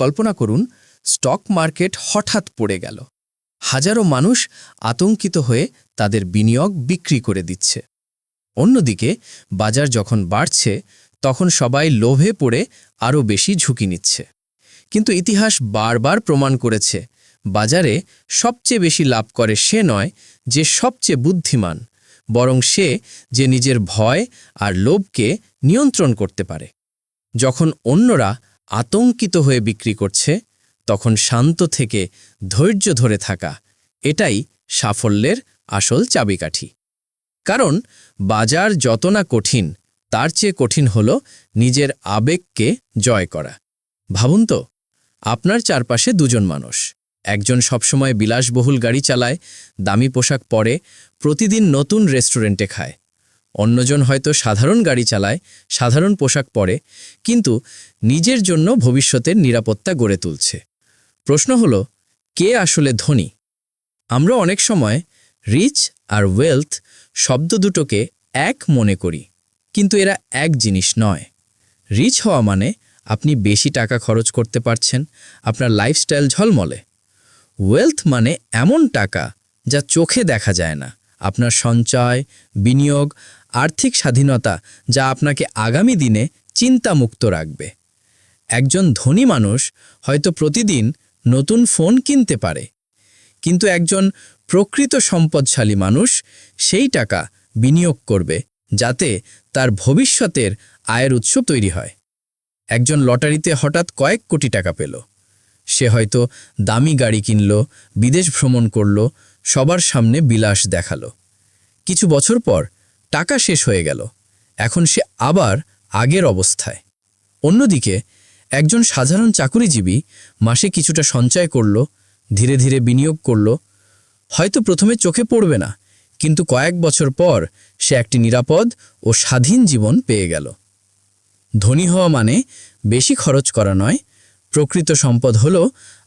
কল্পনা করুন stock market হঠাৎ পড়ে গেল। হাজারো মানুষ আতঙ্কিত হয়ে তাদের বিনিয়োগ বিক্রি করে দিচ্ছে। অন্যদিকে, বাজার যখন বাড়ছে, তখন সবাই লোভে পড়ে আরও বেশি ঝুঁকি নিচ্ছে। কিন্তু ইতিহাস বারবার প্রমাণ করেছে, বাজারে সবচেয়ে বেশি লাভ করে সে নয় যে সবচেয়ে বুদ্ধিমান, বরং সে যে নিজের ভয় আর লোভকে নিয়ন্ত্রণ করতে পারে। যখন অন্যরা আতঙ্কিত হয়ে বিক্রি করছে, তখন শান্ত থেকে ধৈর্য ধরে থাকা এটাই সাফল্যের আসল চাবিকাঠি। কারণ বাজার যত না কঠিন, তার চেয়ে কঠিন হল নিজের আবেগকে জয় করা। ভাবুন তো, আপনার চারপাশে দুজন মানুষ, একজন সবসময় বিলাসবহুল গাড়ি চালায়, দামি পোশাক পরে, প্রতিদিন নতুন রেস্টুরেন্টে খায়। অন্যজন হয়তো সাধারণ গাড়ি চালায়, সাধারণ পোশাক পরে, কিন্তু নিজের জন্য ভবিষ্যতের নিরাপত্তা গড়ে তুলছে। প্রশ্ন হল, কে আসলে ধনী? আমরা অনেক সময় রিচ আর ওয়েলথ শব্দ দুটোকে এক মনে করি, কিন্তু এরা এক জিনিস নয়। রিচ হওয়া মানে আপনি বেশি টাকা খরচ করতে পারছেন, আপনার লাইফস্টাইল ঝলমলে। ওয়েলথ মানে এমন টাকা যা চোখে দেখা যায় না, আপনার সঞ্চয়, বিনিয়োগ আর্থিক স্বাধীনতা যা আপনাকে আগামী দিনে চিন্তামুক্ত রাখবে। একজন ধনী মানুষ হয়তো প্রতিদিন নতুন ফোন কিনতে পারে। কিন্তু একজন প্রকৃত সম্পদশালী মানুষ সেই টাকা বিনিয়োগ করবে যাতে তার ভবিষ্যতের আয়ের উৎস তৈরি হয়। একজন লটারিতে হঠাৎ কয়েক কোটি টাকা পেল। সে হয়তো দামি গাড়ি কিনল, বিদেশ ভ্রমণ করল, সবার সামনে বিলাস দেখাল। কিছু বছর পর টাকা শেষ হয়ে গেল। এখন সে আবার আগের অবস্থায়। অন্যদিকে, একজন সাধারণ চাকুরিজীবী মাসে কিছুটা সঞ্চয় করল, ধীরে ধীরে বিনিয়োগ করল। হয়তো প্রথমে চোখে পড়বে না, কিন্তু কয়েক বছর পর সে একটি নিরাপদ ও স্বাধীন জীবন পেয়ে গেল। ধনী হওয়া মানে বেশি খরচ করা নয়, প্রকৃত সম্পদ হল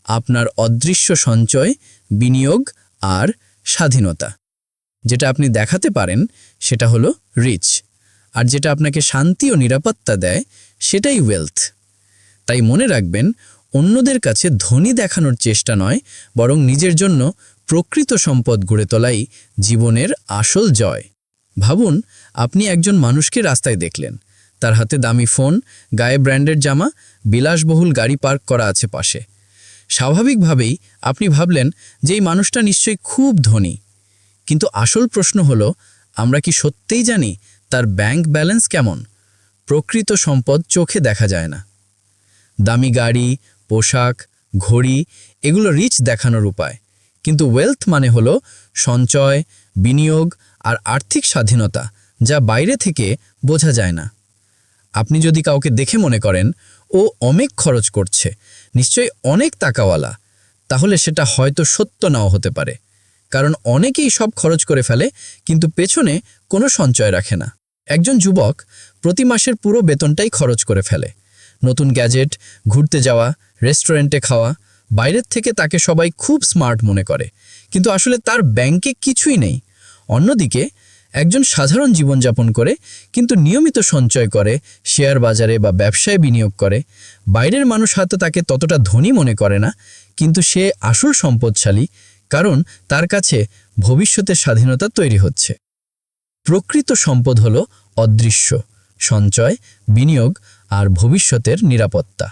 আপনার অদৃশ্য সঞ্চয়, বিনিয়োগ আর স্বাধীনতা। যেটা আপনি দেখাতে পারেন, সেটা হলো রিচ আর যেটা আপনাকে শান্তি ও নিরাপত্তা দেয়, সেটাই ওয়েলথ তাই মনে রাখবেন, অন্যদের কাছে ধনী দেখানোর চেষ্টা নয়, বরং নিজের জন্য প্রকৃত সম্পদ গড়ে তোলাই জীবনের আসল জয়। ভাবুন, আপনি একজন মানুষকে রাস্তায় দেখলেন। তার হাতে দামি ফোন, গায়ে ব্র্যান্ডের জামা, বিলাসবহুল গাড়ি পার্ক করা আছে পাশে। স্বাভাবিকভাবেই আপনি ভাবলেন যে এই মানুষটা নিশ্চয়ই খুব ধনী। কিন্তু আসল প্রশ্ন হলো, আমরা কি সত্যিই জানি তার ব্যাংক ব্যালেন্স কেমন? প্রকৃত সম্পদ চোখে দেখা যায় না। দামি গাড়ি, পোশাক, ঘড়ি, এগুলো রিচ দেখানোর উপায়। কিন্তু ওয়েলথ মানে হলো সঞ্চয়, বিনিয়োগ আর আর্থিক স্বাধীনতা, যা বাইরে থেকে বোঝা যায় না। আপনি যদি কাউকে দেখে মনে করেন, ও অনেক খরচ করছে, নিশ্চয়ই অনেক টাকাওয়ালা, তাহলে সেটা হয়তো সত্য নাও হতে পারে। কারণ অনেকেই সব খরচ করে ফেলে, কিন্তু পেছনে কোনো সঞ্চয় রাখে না। একজন যুবক প্রতি মাসের পুরো বেতনটাই খরচ করে ফেলে। নতুন গ্যাজেট, ঘুরতে যাওয়া, রেস্টুরেন্টে খাওয়া, বাইরের থেকে তাকে সবাই খুব স্মার্ট মনে করে। কিন্তু আসলে তার ব্যাংকে কিছুই নেই। অন্যদিকে, একজন সাধারণ জীবনযাপন করে, কিন্তু নিয়মিত সঞ্চয় করে, শেয়ার বাজারে বা ব্যবসায় বিনিয়োগ করে। বাইরের মানুষ হয়তো তাকে ততটা ধনী মনে করে না, কিন্তু সে আসল সম্পদশালী কারণ তার কাছে ভবিষ্যতের স্বাধীনতা তৈরি হচ্ছে। প্রকৃত সম্পদ হল অদৃশ্য, সঞ্চয়, বিনিয়োগ আর ভবিষ্যতের নিরাপত্তা।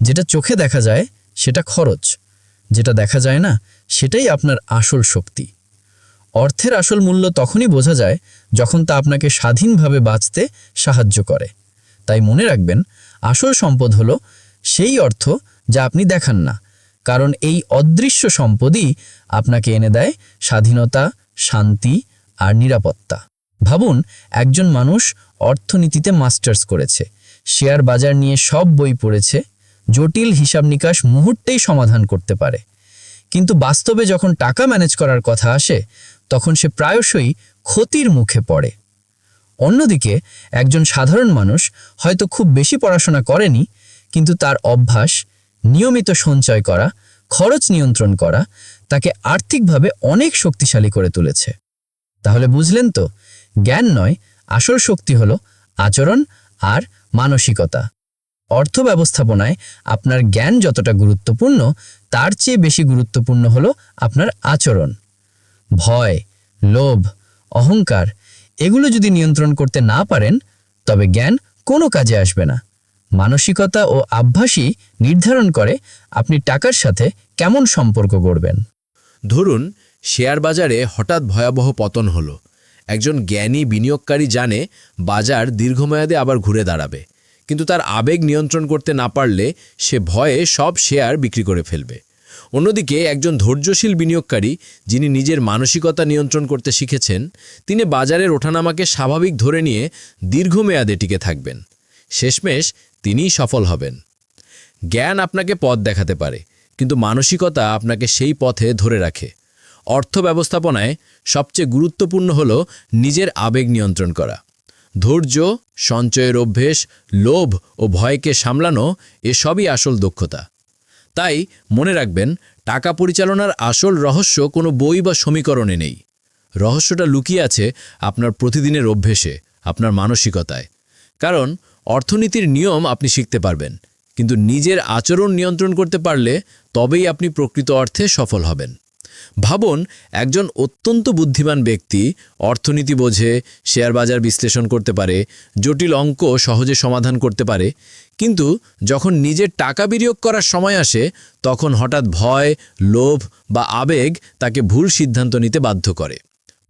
যেটা চোখে দেখা যায়, সেটা খরচ। যেটা দেখা যায় না, সেটাই আপনার আসল শক্তি। অর্থের আসল মূল্য তখনই বোঝা যায় যখন তা আপনাকে স্বাধীনভাবে বাঁচতে সাহায্য করে। তাই মনে রাখবেন, আসল সম্পদ হলো সেই অর্থ যা আপনি দেখান না কারণ এই অদৃশ্য সম্পদই আপনাকে এনে দেয় স্বাধীনতা, শান্তি আর নিরাপত্তা। ভাবুন, একজন মানুষ অর্থনীতিতে মাস্টার্স করেছে, শেয়ার বাজার নিয়ে সব বই পড়েছে, জটিল হিসাব নিকাশ মুহূর্তেই সমাধান করতে পারে। কিন্তু বাস্তবে যখন টাকা ম্যানেজ করার কথা আসে, তখন সে প্রায়শই ক্ষতির মুখে পড়ে। অন্যদিকে, একজন সাধারণ মানুষ হয়তো খুব বেশি পড়াশোনা করেনি, কিন্তু তার অভ্যাস নিয়মিত সঞ্চয় করা, খরচ নিয়ন্ত্রণ করা তাকে আর্থিকভাবে অনেক শক্তিশালী করে তুলেছে। তাহলে বুঝলেন তো, জ্ঞান নয়, আসল শক্তি হলো আচরণ আর মানসিকতা। অর্থ ব্যবস্থাপনায় আপনার জ্ঞান যতটা গুরুত্বপূর্ণ, তার চেয়ে বেশি গুরুত্বপূর্ণ হলো আপনার আচরণ। ভয়, লোভ, অহংকার, এগুলো যদি নিয়ন্ত্রণ করতে না পারেন, তবে জ্ঞান কোনো কাজে আসবে না। মানসিকতা ও আভ্যাসই নির্ধারণ করে আপনি টাকার সাথে কেমন সম্পর্ক গড়বেন। ধরুন, শেয়ার বাজারে হঠাৎ ভয়াবহ পতন হলো। একজন জ্ঞানী বিনিয়োগকারী জানে বাজার দীর্ঘমেয়াদে আবার ঘুরে দাঁড়াবে। কিন্তু তার আবেগ নিয়ন্ত্রণ করতে না পারলে সে ভয়ে সব শেয়ার বিক্রি করে ফেলবে। অন্যদিকে একজন ধৈর্যশীল বিনিয়োগকারী, যিনি নিজের মানসিকতা নিয়ন্ত্রণ করতে শিখেছেন, তিনি বাজারের ওঠানামাকে স্বাভাবিক ধরে নিয়ে দীর্ঘমেয়াদে টিকে থাকবেন। শেষমেশ তিনিই সফল হবেন। জ্ঞান আপনাকে পথ দেখাতে পারে, কিন্তু মানসিকতা আপনাকে সেই পথে ধরে রাখে। অর্থ ব্যবস্থাপনায় সবচেয়ে গুরুত্বপূর্ণ হল নিজের আবেগ নিয়ন্ত্রণ করা। ধৈর্য, সঞ্চয়ের অভ্যেস, লোভ ও ভয়কে সামলানো এসবই আসল দক্ষতা। তাই মনে রাখবেন, টাকা পরিচালনার আসল রহস্য কোনো বই বা সমীকরণে নেই। রহস্যটা লুকিয়ে আছে আপনার প্রতিদিনের অভ্যেসে, আপনার মানসিকতায়। কারণ অর্থনীতির নিয়ম আপনি শিখতে পারবেন, কিন্তু নিজের আচরণ নিয়ন্ত্রণ করতে পারলে তবেই আপনি প্রকৃত অর্থে সফল হবেন। ভাবুন, একজন অত্যন্ত বুদ্ধিমান ব্যক্তি অর্থনীতি বোঝে, শেয়ার বাজার বিশ্লেষণ করতে পারে, জটিল অঙ্ক সহজে সমাধান করতে পারে, কিন্তু যখন নিজের টাকা বিনিয়োগ করার সময় আসে, তখন হঠাৎ ভয়, লোভ বা আবেগ তাকে ভুল সিদ্ধান্ত নিতে বাধ্য করে।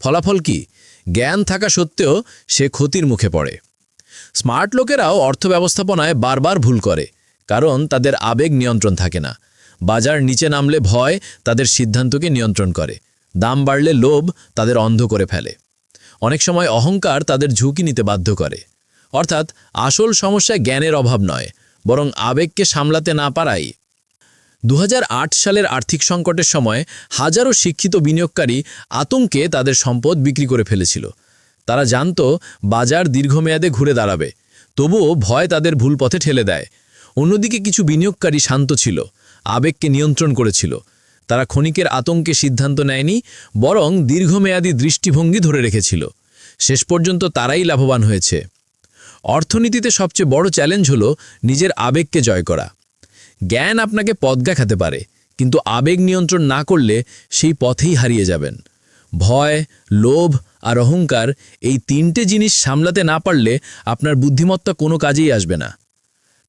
ফলাফল কি? জ্ঞান থাকা সত্ত্বেও সে ক্ষতির মুখে পড়ে। স্মার্ট লোকেরাও অর্থ ব্যবস্থাপনায় বারবার ভুল করে, কারণ তাদের আবেগ নিয়ন্ত্রণ থাকে না। বাজার নিচে নামলে ভয় তাদের সিদ্ধান্তকে নিয়ন্ত্রণ করে। দাম বাড়লে লোভ তাদের অন্ধ করে ফেলে। অনেক সময় অহংকার তাদের ঝুঁকি নিতে বাধ্য করে। অর্থাৎ আসল সমস্যা জ্ঞানের অভাব নয়, বরং আবেগকে সামলাতে না পারাই। দু হাজার আট সালের আর্থিক সংকটের সময় হাজারো শিক্ষিত বিনিয়োগকারী আতঙ্কে তাদের সম্পদ বিক্রি করে ফেলেছিল। তারা জানত বাজার দীর্ঘমেয়াদে ঘুরে দাঁড়াবে, তবুও ভয় তাদের ভুল পথে ঠেলে দেয়। অন্যদিকে কিছু বিনিয়োগকারী শান্ত ছিল, আবেগকে নিয়ন্ত্রণ করেছিল। তারা ক্ষণিকের আতঙ্কে সিদ্ধান্ত নেয়নি, বরং দীর্ঘমেয়াদী দৃষ্টিভঙ্গি ধরে রেখেছিল। শেষ পর্যন্ত তারাই লাভবান হয়েছে। অর্থনীতিতে সবচেয়ে বড় চ্যালেঞ্জ হলো নিজের আবেগকে জয় করা। জ্ঞান আপনাকে পথ দেখাতে পারে, কিন্তু আবেগ নিয়ন্ত্রণ না করলে সেই পথেই হারিয়ে যাবেন। ভয়, লোভ আর অহংকার এই তিনটে জিনিস সামলাতে না পারলে আপনার বুদ্ধিমত্তা কোনো কাজেই আসবে না।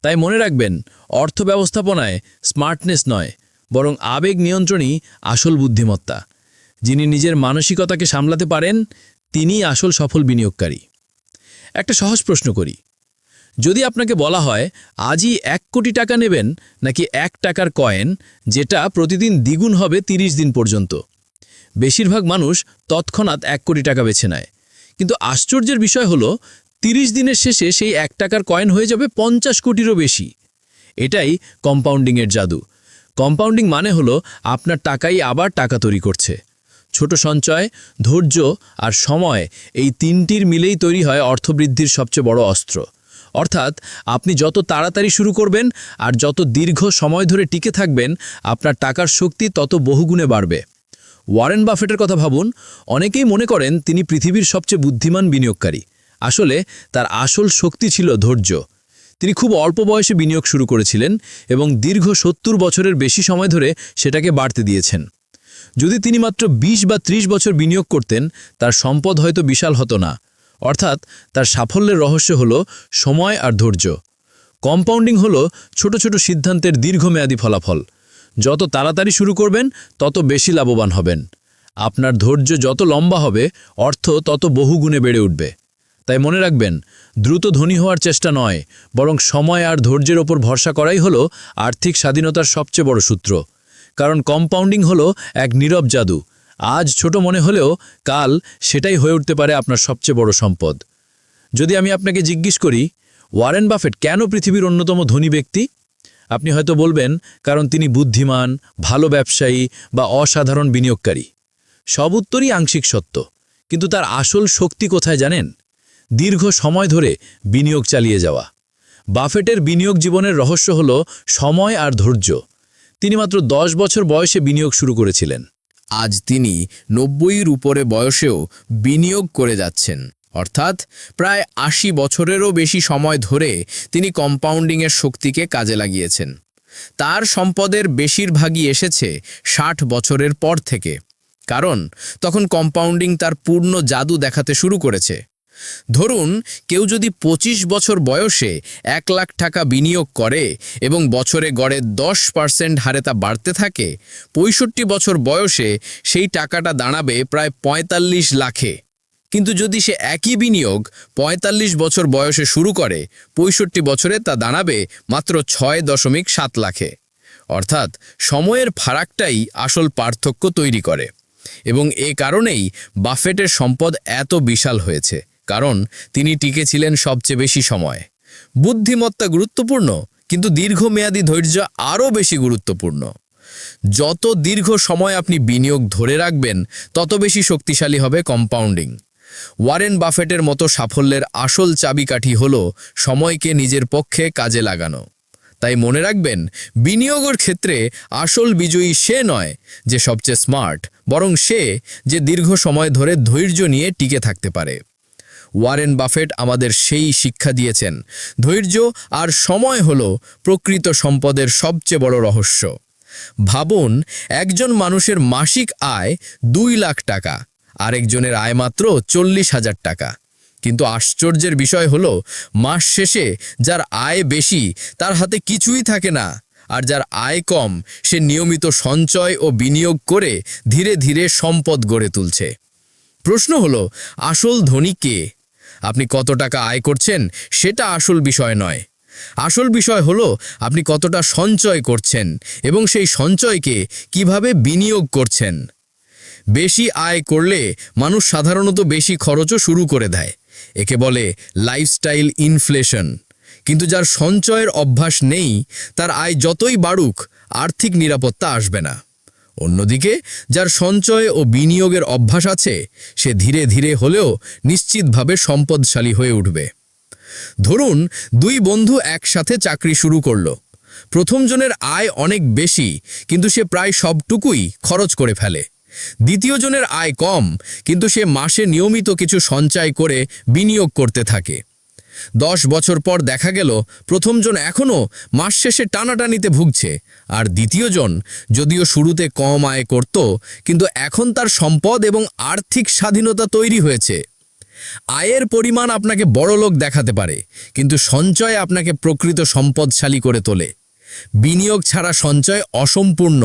তাই মনে রাখবেন, অর্থ ব্যবস্থাপনায় স্মার্টনেস নয়, বরং আবেগ নিয়ন্ত্রণই আসল বুদ্ধিমত্তা। যিনি নিজের মানসিকতাকে সামলাতে পারেন, তিনিই আসল সফল বিনিয়োগকারী। একটা সহজ প্রশ্ন করি, যদি আপনাকে বলা হয়, আজই এক কোটি টাকা নেবেন নাকি এক টাকার কয়েন, যেটা প্রতিদিন দ্বিগুণ হবে ৩০ দিন পর্যন্ত? বেশিরভাগ মানুষ তৎক্ষণাৎ এক কোটি টাকা বেছে নেয়। কিন্তু আশ্চর্যের বিষয় হলো ৩০ দিনের শেষে সেই এক টাকার কয়েন হয়ে যাবে পঞ্চাশ কোটিরও বেশি। এটাই কম্পাউন্ডিংয়ের জাদু। কম্পাউন্ডিং মানে হলো আপনার টাকাই আবার টাকা তৈরি করছে। ছোট সঞ্চয়, ধৈর্য আর সময় এই তিনটির মিলেই তৈরি হয় অর্থবৃদ্ধির সবচেয়ে বড় অস্ত্র। অর্থাৎ আপনি যত তাড়াতাড়ি শুরু করবেন আর যত দীর্ঘ সময় ধরে টিকে থাকবেন, আপনার টাকার শক্তি তত বহুগুণে বাড়বে। ওয়ারেন বাফেটের কথা ভাবুন, অনেকেই মনে করেন তিনি পৃথিবীর সবচেয়ে বুদ্ধিমান বিনিয়োগকারী। আসলে তার আসল শক্তি ছিল ধৈর্য। তিনি খুব অল্প বয়সে বিনিয়োগ শুরু করেছিলেন এবং দীর্ঘ সত্তর বছরের বেশি সময় ধরে সেটাকে বাড়তে দিয়েছেন। যদি তিনি মাত্র ২০ বা ৩০ বছর বিনিয়োগ করতেন, তার সম্পদ হয়তো বিশাল হতো না। অর্থাৎ তার সাফল্যের রহস্য হল সময় আর ধৈর্য। কম্পাউন্ডিং হল ছোট ছোট সিদ্ধান্তের দীর্ঘমেয়াদী ফলাফল। যত তাড়াতাড়ি শুরু করবেন, তত বেশি লাভবান হবেন। আপনার ধৈর্য যত লম্বা হবে, অর্থ তত বহুগুণে বেড়ে উঠবে। তাই মনে রাখবেন, দ্রুত ধনী হওয়ার চেষ্টা নয়, বরং সময় আর ধৈর্যের ওপর ভরসা করাই হলো আর্থিক স্বাধীনতার সবচেয়ে বড় সূত্র। কারণ কম্পাউন্ডিং হলো এক নীরব জাদু। আজ ছোট মনে হলেও কাল সেটাই হয়ে উঠতে পারে আপনার সবচেয়ে বড় সম্পদ। যদি আমি আপনাকে জিজ্ঞেস করি, ওয়ারেন বাফেট কেন পৃথিবীর অন্যতম ধনী ব্যক্তি? আপনি হয়তো বলবেন, কারণ তিনি বুদ্ধিমান, ভালো ব্যবসায়ী বা অসাধারণ বিনিয়োগকারী। সব উত্তরই আংশিক সত্য। কিন্তু তার আসল শক্তি কোথায় জানেন? দীর্ঘ সময় ধরে বিনিয়োগ চালিয়ে যাওয়া। বাফেটের বিনিয়োগ জীবনের রহস্য হল সময় আর ধৈর্য। তিনি মাত্র দশ বছর বয়সে বিনিয়োগ শুরু করেছিলেন। আজ তিনি নব্বইয়ের উপরে বয়সেও বিনিয়োগ করে যাচ্ছেন। অর্থাৎ প্রায় আশি বছরেরও বেশি সময় ধরে তিনি কম্পাউন্ডিংয়ের শক্তিকে কাজে লাগিয়েছেন। তার সম্পদের বেশিরভাগই এসেছে ষাট বছরের পর থেকে। কারণ তখন কম্পাউন্ডিং তার পূর্ণ জাদু দেখাতে শুরু করেছে। ধরুন, কেউ যদি ২৫ বছর বয়সে এক লাখ টাকা বিনিয়োগ করে এবং বছরে গড়ে দশ পার্সেন্ট হারে তা বাড়তে থাকে, পঁয়ষট্টি বছর বয়সে সেই টাকাটা দাঁড়াবে প্রায় পঁয়তাল্লিশ লাখে। কিন্তু যদি সে একই বিনিয়োগ ৪৫ বছর বয়সে শুরু করে, পঁয়ষট্টি বছরে তা দাঁড়াবে মাত্র ছয় দশমিক সাত লাখে। অর্থাৎ সময়ের ফারাকটাই আসল পার্থক্য তৈরি করে। এবং এ কারণেই বাফেটের সম্পদ এত বিশাল হয়েছে, কারণ তিনি টিকেছিলেন সবচেয়ে বেশি সময়। বুদ্ধিমত্তা গুরুত্বপূর্ণ, কিন্তু দীর্ঘমেয়াদী ধৈর্য আরও বেশি গুরুত্বপূর্ণ। যত দীর্ঘ সময় আপনি বিনিয়োগ ধরে রাখবেন, তত বেশি শক্তিশালী হবে কম্পাউন্ডিং। ওয়ারেন বাফেটের মতো সাফল্যের আসল চাবিকাঠি হল সময়কে নিজের পক্ষে কাজে লাগানো। তাই মনে রাখবেন, বিনিয়োগের ক্ষেত্রে আসল বিজয়ী সে নয় যে সবচেয়ে স্মার্ট, বরং সে যে দীর্ঘ সময় ধরে ধৈর্য নিয়ে টিকে থাকতে পারে। ওয়ারেন বাফেট আমাদের সেই শিক্ষা দিয়েছেন, ধৈর্য আর সময় হল প্রকৃত সম্পদের সবচেয়ে বড় রহস্য। ভাবুন, একজন মানুষের মাসিক আয় দুই লাখ টাকা আরেকজনের আয় মাত্র চল্লিশ হাজার টাকা। কিন্তু আশ্চর্যের বিষয় হলো, মাস শেষে যার আয় বেশি, তার হাতে কিছুই থাকে না। আর যার আয় কম, সে নিয়মিত সঞ্চয় ও বিনিয়োগ করে ধীরে ধীরে সম্পদ গড়ে তুলছে। প্রশ্ন হলো, আসল ধনী কে? আপনি কত টাকা আয় করছেন, সেটা আসল বিষয় নয়। আসল বিষয় হলো, আপনি কতটা সঞ্চয় করছেন এবং সেই সঞ্চয়কে কীভাবে বিনিয়োগ করছেন। বেশি আয় করলে মানুষ সাধারণত বেশি খরচও শুরু করে দেয়। একে বলে লাইফস্টাইল ইনফ্লেশন কিন্তু যার সঞ্চয়ের অভ্যাস নেই, তার আয় যতই বাড়ুক, আর্থিক নিরাপত্তা আসবে না। অন্যদিকে, যার সঞ্চয় ও বিনিয়োগের অভ্যাস আছে, সে ধীরে ধীরে হলেও নিশ্চিতভাবে সম্পদশালী হয়ে উঠবে। ধরুন, দুই বন্ধু একসাথে চাকরি শুরু করল। প্রথমজনের আয় অনেক বেশি, কিন্তু সে প্রায় সবটুকুই খরচ করে ফেলে। দ্বিতীয় জনের আয় কম, কিন্তু সে মাসে নিয়মিত কিছু সঞ্চয় করে বিনিয়োগ করতে থাকে। দশ বছর পর দেখা গেল, প্রথমজন এখনও মাস শেষে টানাটানিতে ভুগছে, আর দ্বিতীয়জন যদিও শুরুতে কম আয় করত, কিন্তু এখন তার সম্পদ এবং আর্থিক স্বাধীনতা তৈরি হয়েছে। আয়ের পরিমাণ আপনাকে বড়লোক দেখাতে পারে, কিন্তু সঞ্চয় আপনাকে প্রকৃত সম্পদশালী করে তোলে। বিনিয়োগ ছাড়া সঞ্চয় অসম্পূর্ণ।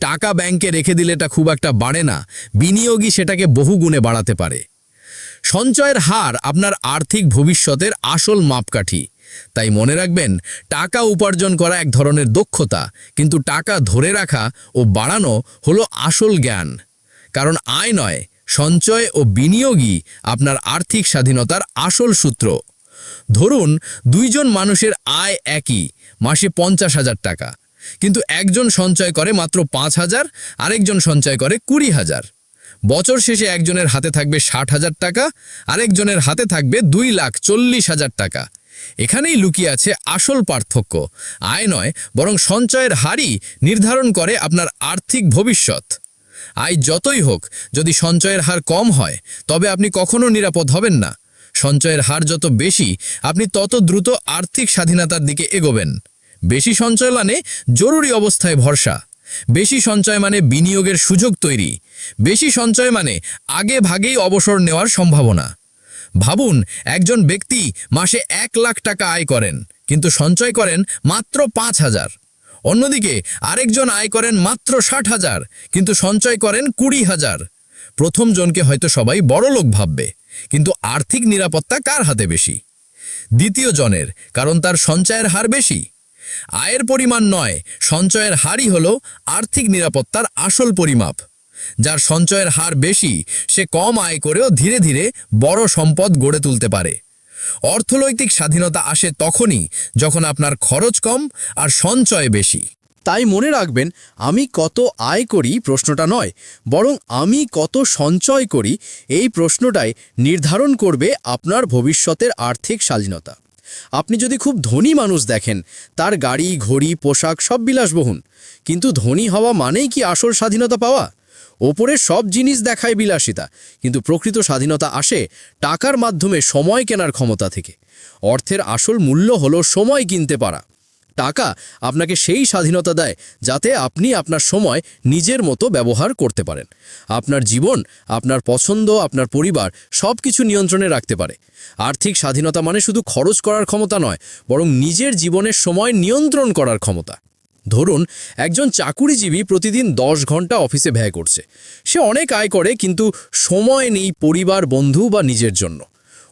টাকা ব্যাংকে রেখে দিলে এটা খুব একটা বাড়ে না, বিনিয়োগই সেটাকে বহুগুণে বাড়াতে পারে। সঞ্চয়ের হার আপনার আর্থিক ভবিষ্যতের আসল মাপকাঠি। তাই মনে রাখবেন, টাকা উপার্জন করা এক ধরনের দক্ষতা, কিন্তু টাকা ধরে রাখা ও বাড়ানো হলো আসল জ্ঞান। কারণ আয় নয়, সঞ্চয় ও বিনিয়োগই আপনার আর্থিক স্বাধীনতার আসল সূত্র। ধরুন, দুইজন মানুষের আয় একই মাসে পঞ্চাশ হাজার টাকা। কিন্তু একজন সঞ্চয় করে মাত্র পাঁচ হাজার, আরেকজন সঞ্চয় করে কুড়ি হাজার। বছর শেষে একজনের হাতে থাকবে ষাট হাজার টাকা, আরেকজনের হাতে থাকবে দুই লাখ চল্লিশ হাজার টাকা। এখানেই লুকিয়ে আছে আসল পার্থক্য। আয় নয়, বরং সঞ্চয়ের হারই নির্ধারণ করে আপনার আর্থিক ভবিষ্যৎ। আয় যতই হোক, যদি সঞ্চয়ের হার কম হয়, তবে আপনি কখনো নিরাপদ হবেন না। সঞ্চয়ের হার যত বেশি, আপনি তত দ্রুত আর্থিক স্বাধীনতার দিকে এগোবেন। বেশি সঞ্চয় মানে জরুরি অবস্থায় ভরসা। বেশি সঞ্চয় মানে বিনিয়োগের সুযোগ তৈরি। বেশি সঞ্চয় মানে আগে ভাগেই অবসর নেওয়ার সম্ভাবনা। ভাবুন, একজন ব্যক্তি মাসে এক লাখ টাকা আয় করেন, কিন্তু সঞ্চয় করেন মাত্র পাঁচ হাজার। অন্যদিকে, আরেকজন আয় করেন মাত্র ষাট হাজার, কিন্তু সঞ্চয় করেন কুড়ি হাজার। প্রথম জনকে হয়তো সবাই বড় লোক ভাববে, কিন্তু আর্থিক নিরাপত্তা কার হাতে বেশি? দ্বিতীয় জনের, কারণ তার সঞ্চয়ের হার বেশি। আয়ের পরিমাণ নয়, সঞ্চয়ের হারই হল আর্থিক নিরাপত্তার আসল পরিমাপ। যার সঞ্চয়ের হার বেশি, সে কম আয় করেও ধীরে ধীরে বড় সম্পদ গড়ে তুলতে পারে। অর্থনৈতিক স্বাধীনতা আসে তখনই যখন আপনার খরচ কম আর সঞ্চয় বেশি। তাই মনে রাখবেন, আমি কত আয় করি প্রশ্নটা নয়, বরং আমি কত সঞ্চয় করি এই প্রশ্নটাই নির্ধারণ করবে আপনার ভবিষ্যতের আর্থিক স্বাধীনতা। আপনি যদি খুব ধনী মানুষ দেখেন, তার গাড়ি, ঘড়ি, পোশাক সব বিলাসবহুল। কিন্তু ধনী হওয়া মানেই কি আসল স্বাধীনতা পাওয়া? ওপরে সব জিনিস দেখায় বিলাসিতা, কিন্তু প্রকৃত স্বাধীনতা আসে টাকার মাধ্যমে সময় কেনার ক্ষমতা থেকে। অর্থের আসল মূল্য হলো সময় কিনতে পারা। টাকা আপনাকে সেই স্বাধীনতা দেয় যাতে আপনি আপনার সময় নিজের মতো ব্যবহার করতে পারেন। আপনার জীবন, আপনার পছন্দ, আপনার পরিবার সব কিছু নিয়ন্ত্রণে রাখতে পারে। আর্থিক স্বাধীনতা মানে শুধু খরচ করার ক্ষমতা নয়, বরং নিজের জীবনের সময় নিয়ন্ত্রণ করার ক্ষমতা। ধরুন, একজন চাকুরিজীবী প্রতিদিন দশ ঘণ্টা অফিসে ব্যয় করছে। সে অনেক আয় করে, কিন্তু সময় নেই পরিবার, বন্ধু বা নিজের জন্য।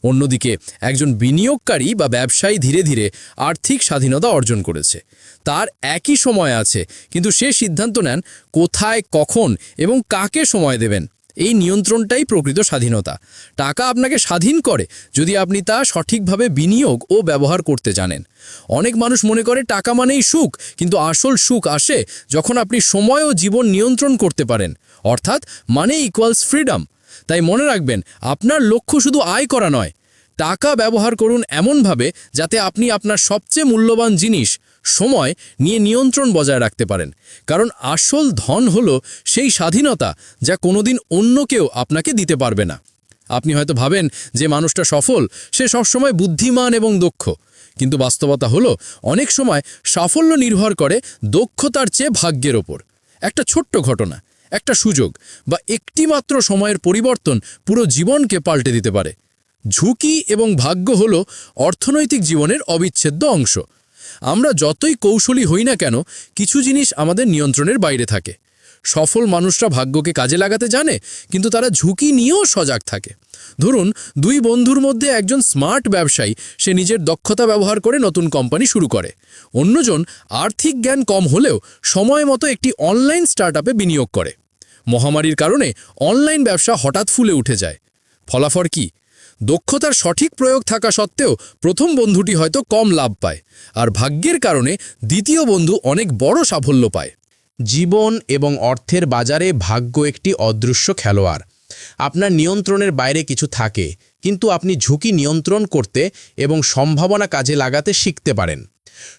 অন্যদিকে একজন বিনিয়োগকারী বা ব্যবসায়ী ধীরে ধীরে আর্থিক স্বাধীনতা অর্জন করেছে। তার একই সময় আছে, কিন্তু সে সিদ্ধান্ত নেন কোথায়, কখন এবং কাকে সময় দেবেন। এই নিয়ন্ত্রণটাই প্রকৃত স্বাধীনতা। টাকা আপনাকে স্বাধীন করে যদি আপনি তা সঠিকভাবে বিনিয়োগ ও ব্যবহার করতে জানেন। অনেক মানুষ মনে করে টাকা মানেই সুখ, কিন্তু আসল সুখ আসে যখন আপনি সময় ও জীবন নিয়ন্ত্রণ করতে পারেন। অর্থাৎ মানে ইকুয়ালস ফ্রিডম তাই মনে রাখবেন, আপনার লক্ষ্য শুধু আয় করা নয়। টাকা ব্যবহার করুন এমনভাবে যাতে আপনি আপনার সবচেয়ে মূল্যবান জিনিস, সময় নিয়ে নিয়ন্ত্রণ বজায় রাখতে পারেন। কারণ আসল ধন হল সেই স্বাধীনতা যা কোনোদিন অন্য কেউ আপনাকে দিতে পারবে না। আপনি হয়তো ভাবেন যে মানুষটা সফল, সে সবসময় বুদ্ধিমান এবং দক্ষ। কিন্তু বাস্তবতা হলো, অনেক সময় সাফল্য নির্ভর করে দক্ষতার চেয়ে ভাগ্যের ওপর। একটা ছোট্ট ঘটনা একটা সুযোগ বা একটিমাত্র সময়ের পরিবর্তন পুরো জীবনকে পাল্টে দিতে পারে। ঝুঁকি এবং ভাগ্য হল অর্থনৈতিক জীবনের অবিচ্ছেদ্য অংশ। আমরা যতই কৌশলী হই না কেন, কিছু জিনিস আমাদের নিয়ন্ত্রণের বাইরে থাকে। সফল মানুষরা ভাগ্যকে কাজে লাগাতে জানে, কিন্তু তারা ঝুঁকি নিয়েও সজাগ থাকে। ধরুন, দুই বন্ধুর মধ্যে একজন স্মার্ট ব্যবসায়ী, সে নিজের দক্ষতা ব্যবহার করে নতুন কোম্পানি শুরু করে। অন্যজন আর্থিক জ্ঞান কম হলেও সময় মতো একটি অনলাইন স্টার্টআপে বিনিয়োগ করে। মহামারীর কারণে অনলাইন ব্যবসা হঠাৎ ফুলে উঠে যায়। ফলাফল কি? দক্ষতার সঠিক প্রয়োগ থাকা সত্ত্বেও প্রথম বন্ধুটি হয়তো কম লাভ পায় আর ভাগ্যের কারণে দ্বিতীয় বন্ধু অনেক বড় সাফল্য পায়। জীবন এবং অর্থের বাজারে ভাগ্য একটি অদৃশ্য খেলোয়াড়। আপনার নিয়ন্ত্রণের বাইরে কিছু থাকে, কিন্তু আপনি ঝুঁকি নিয়ন্ত্রণ করতে এবং সম্ভাবনা কাজে লাগাতে শিখতে পারেন।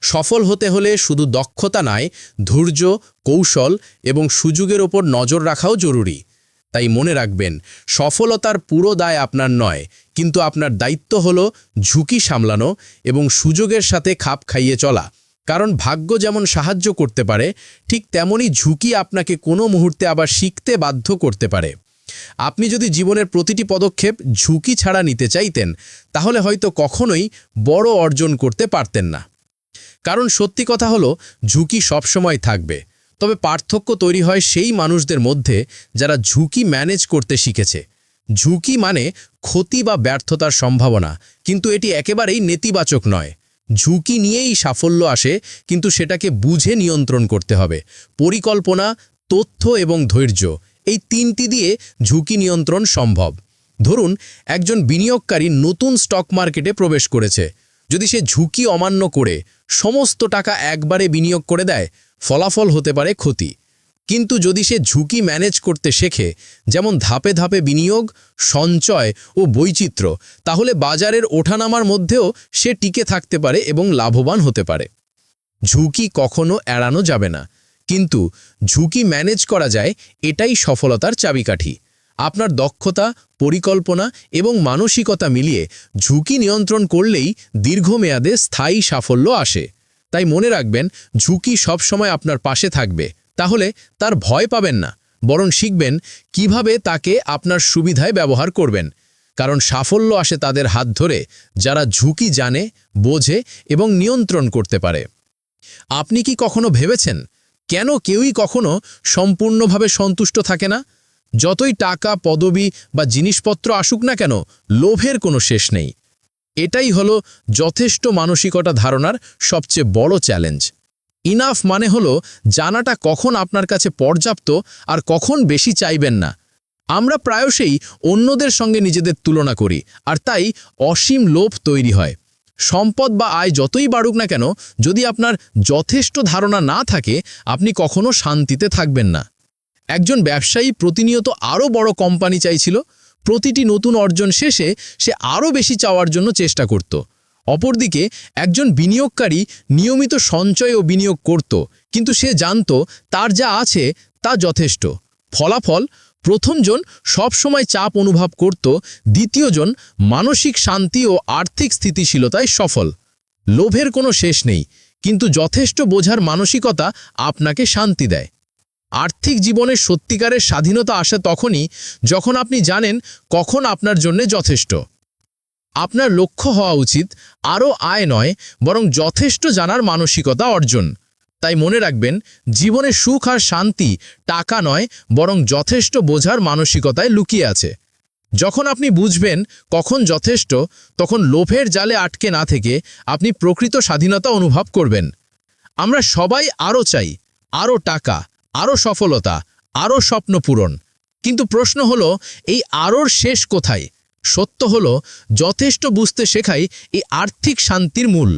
সফল হতে হলে শুধু দক্ষতা নয়, ধৈর্য, কৌশল এবং সুযোগের ওপর নজর রাখাও জরুরি। তাই মনে রাখবেন, সফলতার পুরো দায় আপনার নয়, কিন্তু আপনার দায়িত্ব হল ঝুঁকি সামলানো এবং সুযোগের সাথে খাপ খাইয়ে চলা। কারণ ভাগ্য যেমন সাহায্য করতে পারে, ঠিক তেমনই ঝুঁকি আপনাকে কোনো মুহূর্তে আবার শিখতে বাধ্য করতে পারে। আপনি যদি জীবনের প্রতিটি পদক্ষেপ ঝুঁকি ছাড়া নিতে চাইতেন, তাহলে হয়তো কখনোই বড় অর্জন করতে পারতেন না। কারণ সত্যি কথা হলো, ঝুঁকি সবসময় থাকবে। তবে পার্থক্য তৈরি হয় সেই মানুষদের মধ্যে যারা ঝুঁকি ম্যানেজ করতে শিখেছে। ঝুঁকি মানে ক্ষতি বা ব্যর্থতার সম্ভাবনা, কিন্তু এটি একেবারেই নেতিবাচক নয়। ঝুঁকি নিয়েই সাফল্য আসে, কিন্তু সেটাকে বুঝে নিয়ন্ত্রণ করতে হবে। পরিকল্পনা, তথ্য এবং ধৈর্য এই তিনটি দিয়ে ঝুঁকি নিয়ন্ত্রণ সম্ভব। ধরুন, একজন বিনিয়োগকারী নতুন স্টক মার্কেটে প্রবেশ করেছে। যদি সে ঝুঁকি অমান্য করে, সমস্ত টাকা একবারে বিনিয়োগ করে দেয়, ফলাফল হতে পারে ক্ষতি। কিন্তু যদি সে ঝুঁকি ম্যানেজ করতে শেখে, যেমন ধাপে ধাপে বিনিয়োগ, সঞ্চয় ও বৈচিত্র্য, তাহলে বাজারের ওঠানামার মধ্যেও সে টিকে থাকতে পারে এবং লাভবান হতে পারে। ঝুঁকি কখনো এড়ানো যাবে না। কিন্তু ঝুঁকি ম্যানেজ করা যায় এটাই সফলতার চাবিকাঠি। আপনার দক্ষতা, পরিকল্পনা এবং মানসিকতা মিলিয়ে ঝুঁকি নিয়ন্ত্রণ করলেই দীর্ঘমেয়াদে স্থায়ী সাফল্য আসে। তাই মনে রাখবেন, ঝুঁকি সবসময় আপনার পাশে থাকবে। তাহলে তার ভয় পাবেন না, বরং শিখবেন কীভাবে তাকে আপনার সুবিধায় ব্যবহার করবেন। কারণ সাফল্য আসে তাদের হাত ধরে, যারা ঝুঁকি জানে, বোঝে এবং নিয়ন্ত্রণ করতে পারে। আপনি কি কখনো ভেবেছেন কেন কেউই কখনো সম্পূর্ণভাবে সন্তুষ্ট থাকে না? যতই টাকা, পদবি বা জিনিসপত্র আসুক না কেন, লোভের কোনো শেষ নেই। এটাই হলো যথেষ্ট মানসিকতা ধারণার সবচেয়ে বড় চ্যালেঞ্জ ইনাফ মানে হলো জানাটা কখন আপনার কাছে পর্যাপ্ত আর কখন বেশি চাইবেন না। আমরা প্রায়শই অন্যদের সঙ্গে নিজেদের তুলনা করি আর তাই অসীম লোভ তৈরি হয়। সম্পদ বা আয় যতই বাড়ুক না কেন, যদি আপনার যথেষ্ট ধারণা না থাকে, আপনি কখনো শান্তিতে থাকবেন না। একজন ব্যবসায়ী প্রতিনিয়ত আরও বড় কোম্পানি চাইছিল, প্রতিটি নতুন অর্জন শেষে সে আরও বেশি চাওয়ার জন্য চেষ্টা করত। অপরদিকে, একজন বিনিয়োগকারী নিয়মিত সঞ্চয় ও বিনিয়োগ করত, কিন্তু সে জানত তার যা আছে তা যথেষ্ট। ফলাফল প্রথমজন সবসময় চাপ অনুভব করত, দ্বিতীয়জন মানসিক শান্তি ও আর্থিক স্থিতিশীলতায় সফল। লোভের কোনো শেষ নেই, কিন্তু যথেষ্ট বোঝার মানসিকতা আপনাকে শান্তি দেয়। আর্থিক জীবনের সত্যিকারের স্বাধীনতা আসে তখনই যখন আপনি জানেন কখন আপনার জন্য যথেষ্ট। আপনার লক্ষ্য হওয়া উচিত, আরও আয় নয়, বরং যথেষ্ট জানার মানসিকতা অর্জন। তাই মনে রাখবেন, জীবনে সুখ আর শান্তি টাকা নয়, বরং যথেষ্ট বোঝার মানসিকতায় লুকিয়ে আছে। যখন আপনি বুঝবেন কখন যথেষ্ট, তখন লোভের জালে আটকে না থেকে আপনি প্রকৃত স্বাধীনতা অনুভব করবেন। আমরা সবাই আরও চাই আরও টাকা আরও সফলতা আরও স্বপ্ন পূরণ। কিন্তু প্রশ্ন হলো, এই আরোর শেষ কোথায়? সত্য হলো, যথেষ্ট বুঝতে শেখাই এই আর্থিক শান্তির মূল।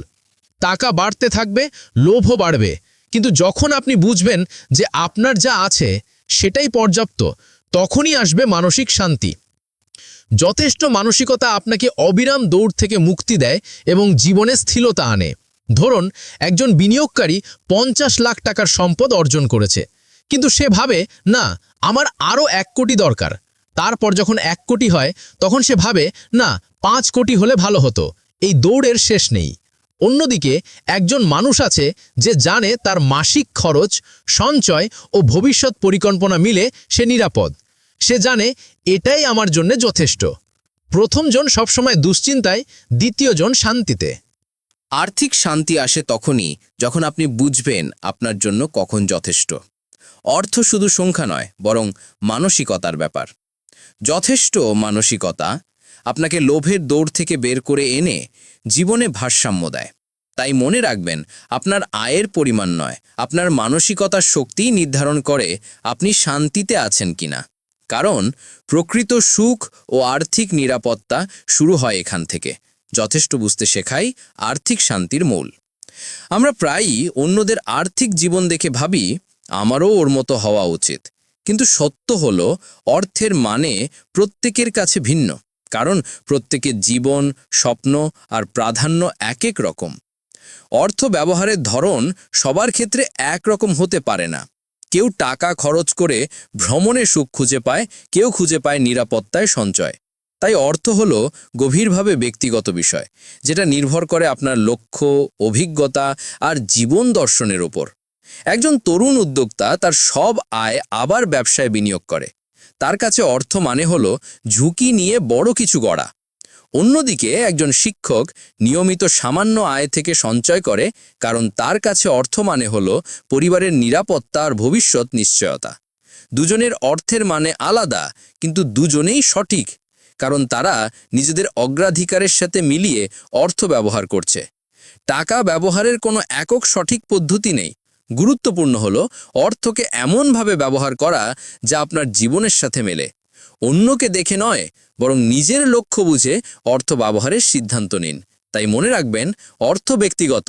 টাকা বাড়তে থাকবে, লোভও বাড়বে। কিন্তু যখন আপনি বুঝবেন যে আপনার যা আছে সেটাই পর্যাপ্ত, তখনই আসবে মানসিক শান্তি। যথেষ্ট মানসিকতা আপনাকে অবিরাম দৌড় থেকে মুক্তি দেয় এবং জীবনে স্থিরতা আনে। ধরুন, একজন বিনিয়োগকারী পঞ্চাশ লাখ টাকার সম্পদ অর্জন করেছে, কিন্তু সে ভাবে, না, আমার আরও এক কোটি দরকার। তারপর যখন এক কোটি হয়, তখন সে ভাবে, না, পাঁচ কোটি হলে ভালো হতো। এই দৌড়ের শেষ নেই। অন্যদিকে একজন মানুষ আছে যে জানে তার মাসিক খরচ, সঞ্চয় ও ভবিষ্যৎ পরিকল্পনা মিলে সে নিরাপদ। সে জানে এটাই আমার জন্য যথেষ্ট। প্রথমজন সবসময় দুশ্চিন্তায় দ্বিতীয়জন শান্তিতে। আর্থিক শান্তি আসে তখনই যখন আপনি বুঝবেন আপনার জন্য কখন যথেষ্ট। অর্থ শুধু সংখ্যা নয়, বরং মানসিকতার ব্যাপার। যথেষ্ট মানসিকতা আপনাকে লোভের দৌড় থেকে বের করে এনে জীবনে ভারসাম্য দেয়। তাই মনে রাখবেন, আপনার আয়ের পরিমাণ নয়, আপনার মানসিকতার শক্তিই নির্ধারণ করে আপনি শান্তিতে আছেন কিনা। কারণ, প্রকৃত সুখ ও আর্থিক নিরাপত্তা শুরু হয় এখান থেকে। যথেষ্ট বুঝতে শেখাই আর্থিক শান্তির মূল। আমরা প্রায়ই অন্যদের আর্থিক জীবন দেখে ভাবি, আমারও ওর মতো হওয়া উচিত। কিন্তু সত্য হল, অর্থের মানে প্রত্যেকের কাছে ভিন্ন। কারণ প্রত্যেকের জীবন, স্বপ্ন আর প্রাধান্য এক এক রকম। অর্থ ব্যবহারের ধরন সবার ক্ষেত্রে একরকম হতে পারে না। কেউ টাকা খরচ করে ভ্রমণে সুখ খুঁজে পায়, কেউ খুঁজে পায় নিরাপত্তায় সঞ্চয়। তাই অর্থ হল গভীরভাবে ব্যক্তিগত বিষয়, যেটা নির্ভর করে আপনার লক্ষ্য, অভিজ্ঞতা আর জীবন দর্শনের ওপর। একজন তরুণ উদ্যোক্তা তার সব আয় আবার ব্যবসায় বিনিয়োগ করে। তার কাছে অর্থ মানে হল ঝুঁকি নিয়ে বড় কিছু গড়া। অন্যদিকে একজন শিক্ষক নিয়মিত সামান্য আয় থেকে সঞ্চয় করে, কারণ তার কাছে অর্থ মানে হল পরিবারের নিরাপত্তা আর ভবিষ্যৎ নিশ্চয়তা। দুজনের অর্থের মানে আলাদা, কিন্তু দুজনেই সঠিক, কারণ তারা নিজেদের অগ্রাধিকারের সাথে মিলিয়ে অর্থ ব্যবহার করছে। টাকা ব্যবহারের কোনো একক সঠিক পদ্ধতি নেই। গুরুত্বপূর্ণ হল অর্থকে এমনভাবে ব্যবহার করা যা আপনার জীবনের সাথে মেলে। অন্যকে দেখে নয়, বরং নিজের লক্ষ্য বুঝে অর্থ ব্যবহারের সিদ্ধান্ত নিন। তাই মনে রাখবেন, অর্থ ব্যক্তিগত।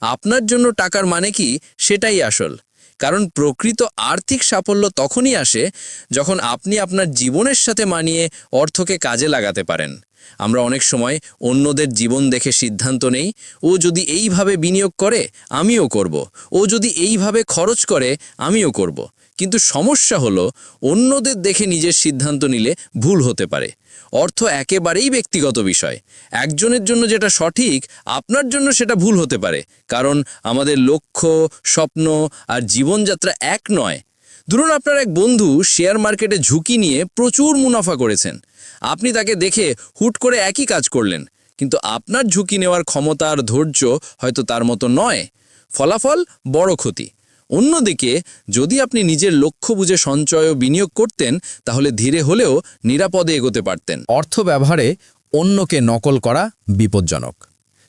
আপনার জন্য টাকার মানে কি, সেটাই আসল। কারণ প্রকৃত আর্থিক সাফল্য তখনই আসে যখন আপনি আপনার জীবনের সাথে মানিয়ে অর্থকে কাজে লাগাতে পারেন। আমরা অনেক সময় অন্যদের জীবন দেখে সিদ্ধান্ত নেই, ও যদি এইভাবে বিনিয়োগ করে, আমিও করব। ও যদি এইভাবে খরচ করে, আমিও করব। কিন্তু সমস্যা হলো, অন্যদের দেখে নিজের সিদ্ধান্ত নিলে ভুল হতে পারে। অর্থ একেবারেই ব্যক্তিগত বিষয়। একজনের জন্য যেটা সঠিক, আপনার জন্য সেটা ভুল হতে পারে। কারণ আমাদের লক্ষ্য, স্বপ্ন আর জীবনযাত্রা এক নয়। ধরুন আপনার এক বন্ধু শেয়ার মার্কেটে ঝুঁকি নিয়ে প্রচুর মুনাফা করেছেন। আপনি তাকে দেখে হুট করে একই কাজ করলেন। কিন্তু আপনার ঝুঁকি নেওয়ার ক্ষমতা আর ধৈর্য হয়তো তার মতো নয়। ফলাফল বড় ক্ষতি। অন্যদিকে, যদি আপনি নিজের লক্ষ্য বুঝে সঞ্চয় ও বিনিয়োগ করতেন, তাহলে ধীরে হলেও নিরাপদে এগোতে পারতেন। অর্থ ব্যবহারে অন্যকে নকল করা বিপজ্জনক।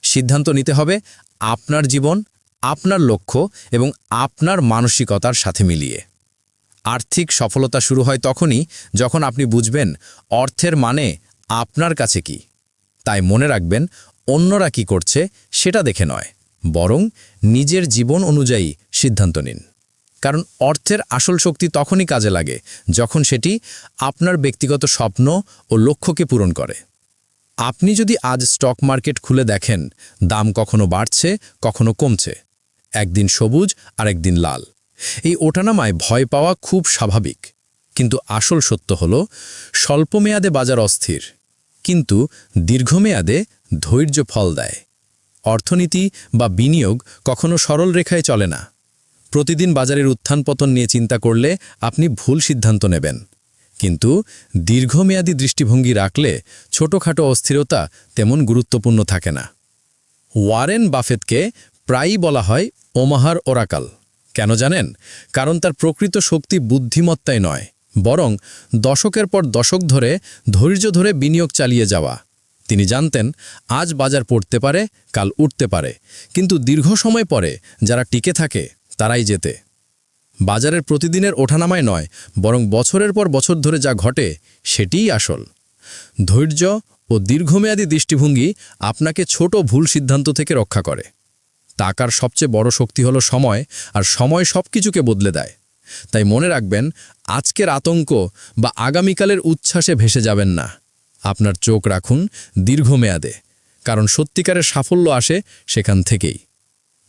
সিদ্ধান্ত নিতে হবে আপনার জীবন, আপনার লক্ষ্য এবং আপনার মানসিকতার সাথে মিলিয়ে। আর্থিক সফলতা শুরু হয় তখনই যখন আপনি বুঝবেন অর্থের মানে আপনার কাছে কি। তাই মনে রাখবেন, অন্যরা কি করছে সেটা দেখে নয়। বরং নিজের জীবন অনুযায়ী সিদ্ধান্ত নিন। কারণ অর্থের আসল শক্তি তখনই কাজে লাগে যখন সেটি আপনার ব্যক্তিগত স্বপ্ন ও লক্ষ্যকে পূরণ করে। আপনি যদি আজ স্টক মার্কেট খুলে দেখেন, দাম কখনো বাড়ছে, কখনো কমছে। একদিন সবুজ আর একদিন লাল। এই ওঠানামায় ভয় পাওয়া খুব স্বাভাবিক। কিন্তু আসল সত্য হল, স্বল্পমেয়াদে বাজার অস্থির। কিন্তু দীর্ঘমেয়াদে ধৈর্য ফল দেয়। অর্থনীতি বা বিনিয়োগ কখনো সরল রেখায় চলে না। প্রতিদিন বাজারের উত্থান পতন নিয়ে চিন্তা করলে আপনি ভুল সিদ্ধান্ত নেবেন। কিন্তু দীর্ঘমেয়াদী দৃষ্টিভঙ্গি রাখলে ছোটখাটো অস্থিরতা তেমন গুরুত্বপূর্ণ থাকে না। ওয়ারেন বাফেতকে প্রায়ই বলা হয় ওমাহার ওরাকাল। কেন জানেন? কারণ তার প্রকৃত শক্তি বুদ্ধিমত্তায় নয়, বরং দশকের পর দশক ধরে ধৈর্য ধরে বিনিয়োগ চালিয়ে যাওয়া। তিনি জানতেন, আজ বাজার পড়তে পারে, কাল উঠতে পারে। কিন্তু দীর্ঘ সময় পরে যারা টিকে থাকে, তারাই যেতে বাজারের প্রতিদিনের ওঠানামায় নয়, বরং বছরের পর বছর ধরে যা ঘটে, সেটিই আসল। ধৈর্য ও দীর্ঘমেয়াদী দৃষ্টিভঙ্গি আপনাকে ছোট ভুল সিদ্ধান্ত থেকে রক্ষা করে। টাকার সবচেয়ে বড় শক্তি হলো সময়, আর সময় সব কিছুকে বদলে দেয়। তাই মনে রাখবেন, আজকের আতঙ্ক বা আগামীকালের উচ্ছ্বাসে ভেসে যাবেন না। আপনার চোখ রাখুন দীর্ঘমেয়াদে, কারণ সত্যিকারের সাফল্য আসে সেখান থেকেই।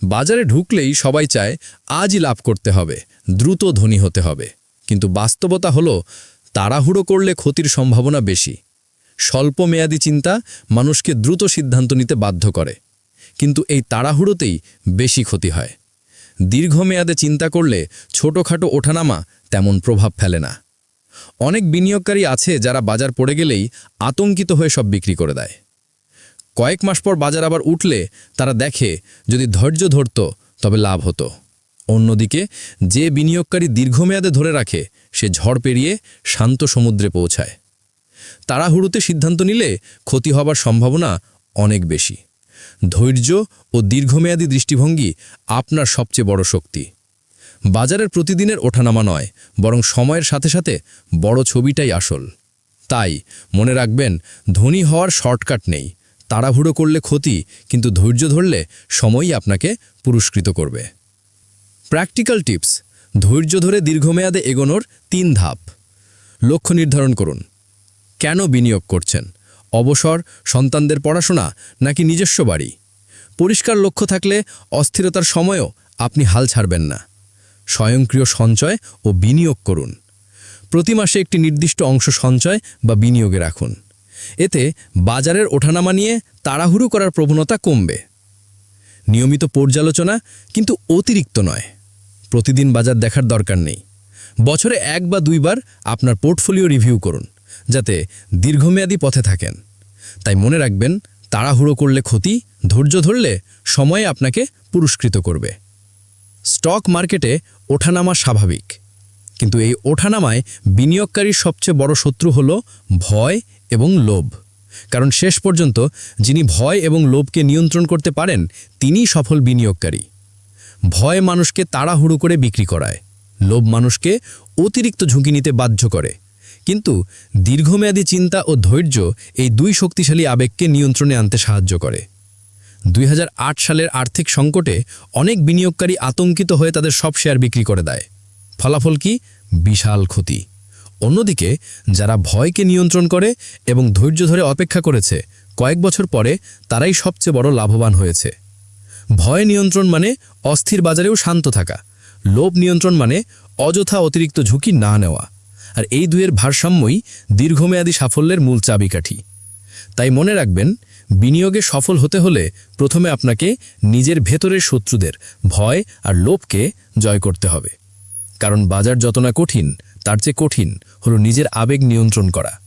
বাজারে ঢুকলেই সবাই চায় আজই লাভ করতে হবে, দ্রুত ধনী হতে হবে। কিন্তু বাস্তবতা হলো, তাড়াহুড়ো করলে ক্ষতির সম্ভাবনা বেশি। স্বল্প স্বল্পমেয়াদী চিন্তা মানুষকে দ্রুত সিদ্ধান্ত নিতে বাধ্য করে। কিন্তু এই তাড়াহুড়োতেই বেশি ক্ষতি হয়। দীর্ঘমেয়াদে চিন্তা করলে ছোটোখাটো ওঠানামা তেমন প্রভাব ফেলে না। অনেক বিনিয়োগকারী আছে যারা বাজার পড়ে গেলেই আতঙ্কিত হয়ে সব বিক্রি করে দেয়। কয়েক মাস পর বাজার আবার উঠলে তারা দেখে যদি ধৈর্য ধরত তবে লাভ হতো। অন্যদিকে যে বিনিয়োগকারী দীর্ঘমেয়াদে ধরে রাখে, সে ঝড় পেরিয়ে শান্ত সমুদ্রে পৌঁছায়। তাড়াহুড়োতে সিদ্ধান্ত নিলে ক্ষতি হবার সম্ভাবনা অনেক বেশি। ধৈর্য ও দীর্ঘমেয়াদী দৃষ্টিভঙ্গি আপনার সবচেয়ে বড় শক্তি। বাজারের প্রতিদিনের ওঠানামা নয়, বরং সময়ের সাথে সাথে বড় ছবিটাই আসল। তাই মনে রাখবেন, ধনী হওয়ার শর্টকাট নেই। তাড়াহুড়ো করলে ক্ষতি, কিন্তু ধৈর্য ধরলে সময়ই আপনাকে পুরস্কৃত করবে। প্র্যাকটিক্যাল টিপস ধৈর্য ধরে দীর্ঘমেয়াদে এগোনোর তিন ধাপ। লক্ষ্য নির্ধারণ করুন। কেন বিনিয়োগ করছেন? অবসর, সন্তানদের পড়াশোনা, নাকি নিজস্ব বাড়ি? পরিষ্কার লক্ষ্য থাকলে অস্থিরতার সময়ও আপনি হাল ছাড়বেন না। স্বয়ংক্রিয় সঞ্চয় ও বিনিয়োগ করুন। প্রতি মাসে একটি নির্দিষ্ট অংশ সঞ্চয় বা বিনিয়োগে রাখুন। এতে বাজারের ওঠানামা নিয়ে তাড়াহুড়ো করার প্রবণতা কমবে। নিয়মিত পর্যালোচনা কিন্তু অতিরিক্ত নয়। প্রতিদিন বাজার দেখার দরকার নেই। বছরে এক বা দুইবার আপনার পোর্টফোলিও রিভিউ করুন, যাতে দীর্ঘমেয়াদী পথে থাকেন। তাই মনে রাখবেন, তাড়াহুড়ো করলে ক্ষতি, ধৈর্য ধরলে সময় আপনাকে পুরস্কৃত করবে। স্টক মার্কেটে ওঠানামা স্বাভাবিক। কিন্তু এই ওঠানামায় বিনিয়োগকারীর সবচেয়ে বড় শত্রু হল ভয় এবং লোভ। কারণ শেষ পর্যন্ত যিনি ভয় এবং লোভকে নিয়ন্ত্রণ করতে পারেন, তিনিই সফল বিনিয়োগকারী। ভয় মানুষকে তাড়াহুড়ো করে বিক্রি করায়। লোভ মানুষকে অতিরিক্ত ঝুঁকি নিতে বাধ্য করে। কিন্তু দীর্ঘমেয়াদী চিন্তা ও ধৈর্য এই দুই শক্তিশালী আবেগকে নিয়ন্ত্রণে আনতে সাহায্য করে। দুই হাজার আট সালের আর্থিক সংকটে অনেক বিনিয়োগকারী আতঙ্কিত হয়ে তাদের সব শেয়ার বিক্রি করে দেয়। ফলাফল কি? বিশাল ক্ষতি। অন্যদিকে, যারা ভয়কে নিয়ন্ত্রণ করে এবং ধৈর্য ধরে অপেক্ষা করেছে, কয়েক বছর পরে তারাই সবচেয়ে বড় লাভবান হয়েছে। ভয় নিয়ন্ত্রণ মানে অস্থির বাজারেও শান্ত থাকা। লোভ নিয়ন্ত্রণ মানে অযথা অতিরিক্ত ঝুঁকি না নেওয়া। আর এই দুয়ের ভারসাম্যই দীর্ঘমেয়াদী সাফল্যের মূল চাবিকাঠি। তাই মনে রাখবেন বিনিয়োগে সফল হতে হলে প্রথমে আপনাকে নিজের ভেতরের শত্রুদের, ভয় আর লোভকে জয় করতে হবে। কারণ বাজার যত না কঠিন, তার চেয়ে কঠিন হলো নিজের আবেগ নিয়ন্ত্রণ করা।